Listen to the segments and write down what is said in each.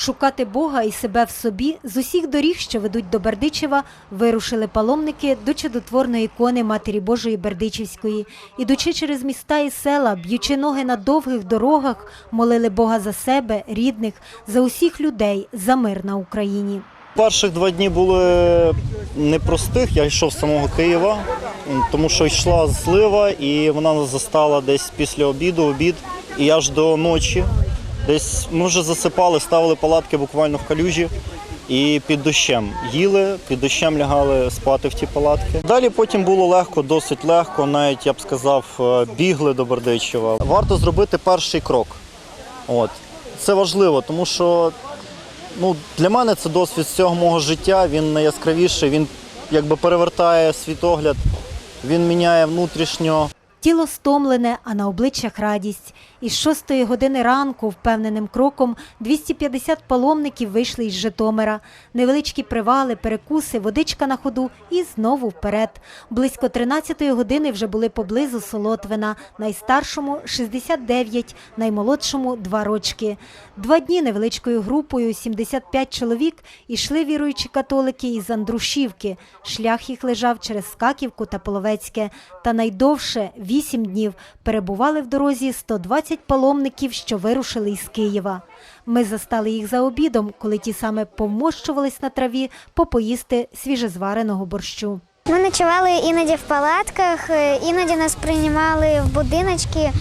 Шукати Бога і себе в собі з усіх доріг, що ведуть до Бердичева, вирушили паломники до чудотворної ікони Матері Божої Бердичівської. Ідучи через міста і села, б'ючи ноги на довгих дорогах, молили Бога за себе, рідних, за усіх людей, за мир на Україні. Перших два дні були непростих. Я йшов з самого Києва, тому що йшла злива, і вона нас застала десь після обіду, обід, і аж до ночі. Десь ми вже засипали, ставили палатки буквально в калюжі і під дощем їли, під дощем лягали спати в ті палатки. Далі потім було легко, досить легко, навіть я б сказав, е, бігли до Бердичева. Варто зробити перший крок. От. Це важливо, тому що ну, для мене це досвід з цього мого життя. Він найяскравіший, він якби перевертає світогляд, він міняє внутрішньо. Тіло стомлене, а на обличчях радість. Із шостої години ранку впевненим кроком 250 паломників вийшли із Житомира. Невеличкі привали, перекуси, водичка на ходу і знову вперед. Близько 13-ї години вже були поблизу Солотвина. Найстаршому – 69, наймолодшому – 2 рочки. Два дні невеличкою групою, 75 чоловік, ішли віруючі католики із Андрушівки. Шлях їх лежав через Скаківку та Половецьке. Та найдовше – 8 днів перебували в дорозі 120 паломників, що вирушили із Києва. Ми застали їх за обідом, коли ті саме повмощувались на траві попоїсти свіжезвареного борщу. Ми ночували іноді в палатках, е, іноді нас приймали в будиночки,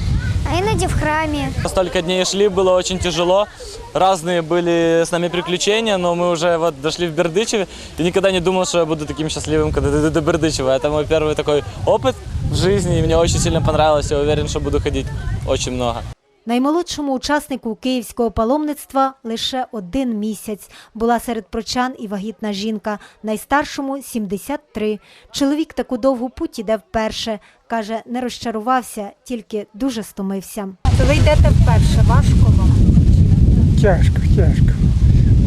а іноді в храмі. Столько дней шли, было очень тяжело. Разные были с нами приключения, но мы уже вот дошли в Бердычеве. И никогда не думал, что я буду таким счастливым, когда дойду до Бердычева. Это мой первый такой опыт в жизни, и мне очень сильно понравилось. Я уверен, что буду ходить очень много. Наймолодшому учаснику київського паломництва лише один місяць. Була серед прочан і вагітна жінка, найстаршому – 73. Чоловік таку довгу путь іде вперше. Каже, не розчарувався, тільки дуже стомився. Ви йдете вперше, важко вам? Тяжко, тяжко.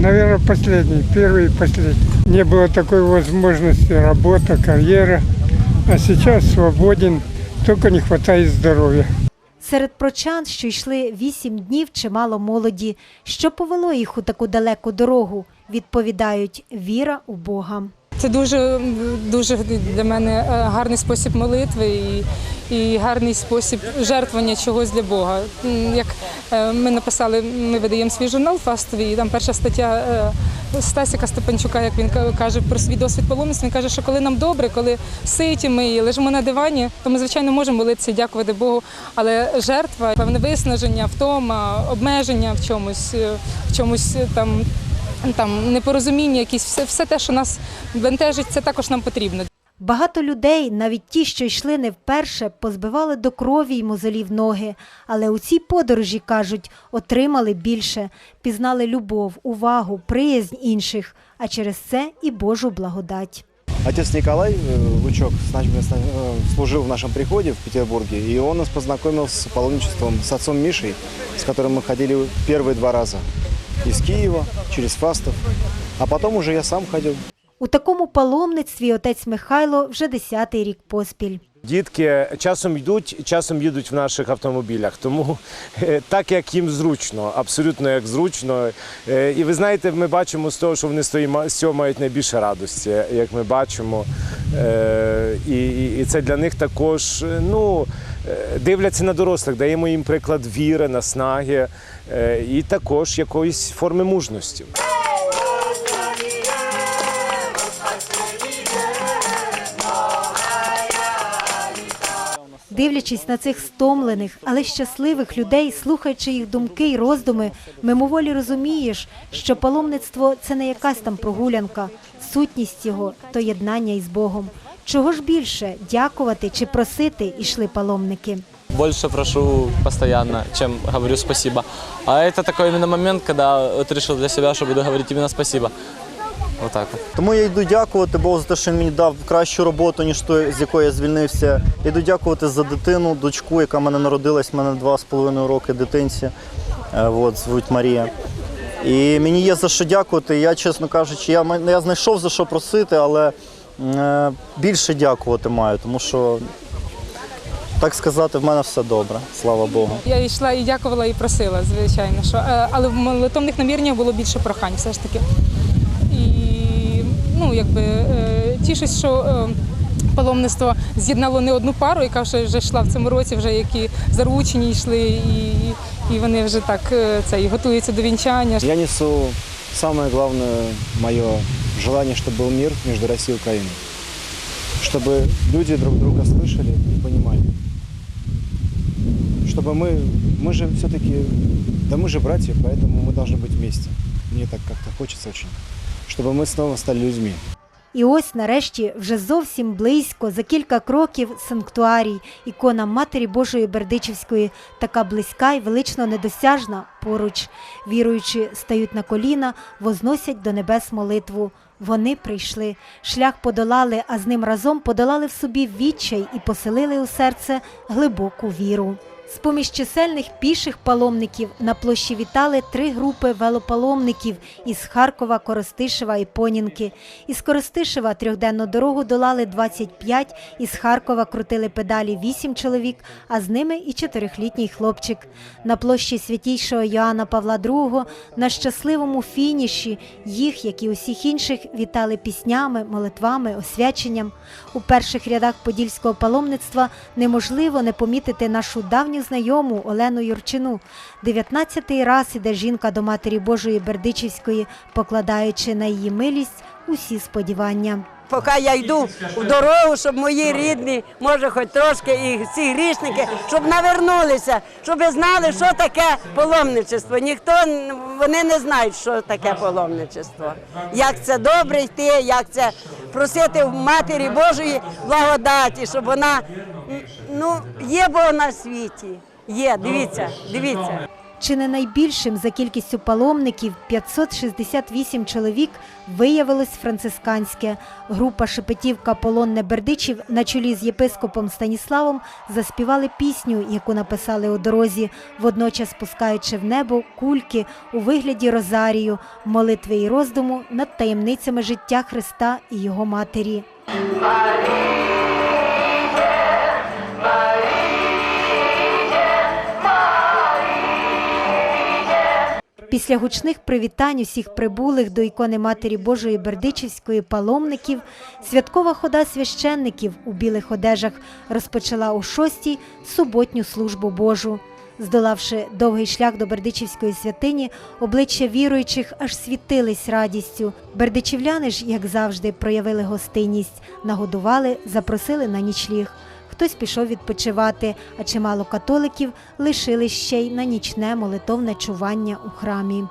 Наверное, последний, первый и последний. Не было такой возможности, работа, карьера. А сейчас свободен, только не хватает здоровья. Серед прочан, що йшли вісім днів, чимало молоді. Що повело їх у таку далеку дорогу? Відповідають – віра у Бога. Це дуже дуже для мене е, гарний спосіб молитви і, і гарний спосіб жертвування чогось для Бога. Як е, ми написали, ми видаємо свій журнал фастовий, і там перша стаття е, Стасіка Степанчука, як він каже про свій досвід паломництва, він каже, що коли нам добре, коли ситі ми лежимо на дивані, то ми звичайно можемо молитися і дякувати Богу. Але жертва, певне виснаження, втома, обмеження в чомусь, в чомусь там там непорозуміння, якісь все, все те, що нас бентежить, це також нам потрібно. Багато людей, навіть ті, що йшли не вперше, позбивали до крові й мозолів ноги. Але у цій подорожі, кажуть, отримали більше, пізнали любов, увагу, приязнь інших, а через це і Божу благодать. Отец Николай э, Лучок с нами, с нами, э, служил в нашем приходе в Петербурге, и он нас познакомил с паломничеством с отцом Мишей, с которым мы ходили первые два раза. Из Киева, через Фастов. А потом уже я сам ходил. У такому паломництві отець Михайло вже десятий рік поспіль. Дітки часом йдуть, часом їдуть в наших автомобілях. Тому е, так як їм зручно, абсолютно як зручно. Е, І ви знаєте, ми бачимо з того, що вони з з цього мають найбільше радості, як ми бачимо. Е, І, і, і це для них також ну, дивляться на дорослих, даємо їм приклад віри, наснаги е, і також якоїсь форми мужності. Дивлячись на цих стомлених, але щасливих людей, слухаючи їх думки й роздуми, мимоволі розумієш, що паломництво це не якась там прогулянка, сутність його то єднання із Богом. Чого ж більше дякувати чи просити ішли паломники? Больше прошу постоянно, чем говорю спасибо. А это такой именно момент, когда вот решил для себя, что буду говорить именно спасибо. Вот так вот. Тому я йду дякувати Богу за те, що він мені дав кращу роботу, ніж той, з якої я звільнився. Я йду дякувати за дитину, дочку, яка в мене народилась, в мене два з половиною роки дитинці. Е, От, звуть Марія. І мені є за що дякувати. Я, чесно кажучи, я, я знайшов за що просити, але більше дякувати маю, тому що так сказати, в мене все добре, слава Богу. Я йшла і дякувала, і просила, звичайно. Що, е, але в молитовних наміреннях було більше прохань все ж таки. І ну, якби е, тішусь, що е, паломництво з'єднало не одну пару, яка вже, вже йшла в цьому році, вже які заручені йшли, і, і вони вже так е, це, і готуються до вінчання. Я несу самое главное мое желание, чтобы был мир между Россией и Украиной. Чтобы люди друг друга слышали и понимали. Чтобы мы, мы же все-таки, да мы же братья, поэтому мы должны быть вместе. Мне так как-то хочется очень. Чтобы мы снова стали людьми. І ось нарешті вже зовсім близько, за кілька кроків, санктуарій, ікона Матері Божої Бердичівської, така близька і велично недосяжна поруч. Віруючі стають на коліна, возносять до небес молитву. Вони прийшли, шлях подолали, а з ним разом подолали в собі відчай і поселили у серце глибоку віру. З-поміж чисельних піших паломників на площі вітали три групи велопаломників із Харкова, Коростишева і Понінки. Із Коростишева трьохденну дорогу долали 25, із Харкова крутили педалі 8 чоловік, а з ними і чотирьохлітній хлопчик. На площі святійшого Йоанна Павла II на щасливому фініші їх, як і усіх інших, вітали піснями, молитвами, освяченням. У перших рядах подільського паломництва неможливо не помітити нашу давню знайому Олену Юрчину. 19-й раз іде жінка до Матері Божої Бердичівської, покладаючи на її милість усі сподівання. Поки я йду в дорогу, щоб мої рідні, може, хоч трошки, і всі грішники, щоб навернулися, щоб знали, що таке паломничество. Ніхто вони не знають, що таке паломничество. Як це добре йти, як це просити в Матері Божої благодаті, щоб вона ну є Бог на світі. Є, дивіться, дивіться. Чи не найбільшим за кількістю паломників 568 чоловік виявилось францисканське. Група Шепетівка Полонне Бердичів на чолі з єпископом Станіславом заспівали пісню, яку написали у дорозі, водночас пускаючи в небо кульки у вигляді розарію, молитви і роздуму над таємницями життя Христа і його матері. Після гучних привітань усіх прибулих до ікони Матері Божої Бердичівської паломників святкова хода священників у білих одежах розпочала у шостій суботню службу Божу. Здолавши довгий шлях до Бердичівської святині, обличчя віруючих аж світились радістю. Бердичівляни ж, як завжди, проявили гостинність, нагодували, запросили на нічліг. Хтось пішов відпочивати, а чимало католиків лишили ще й на нічне молитовне чування у храмі.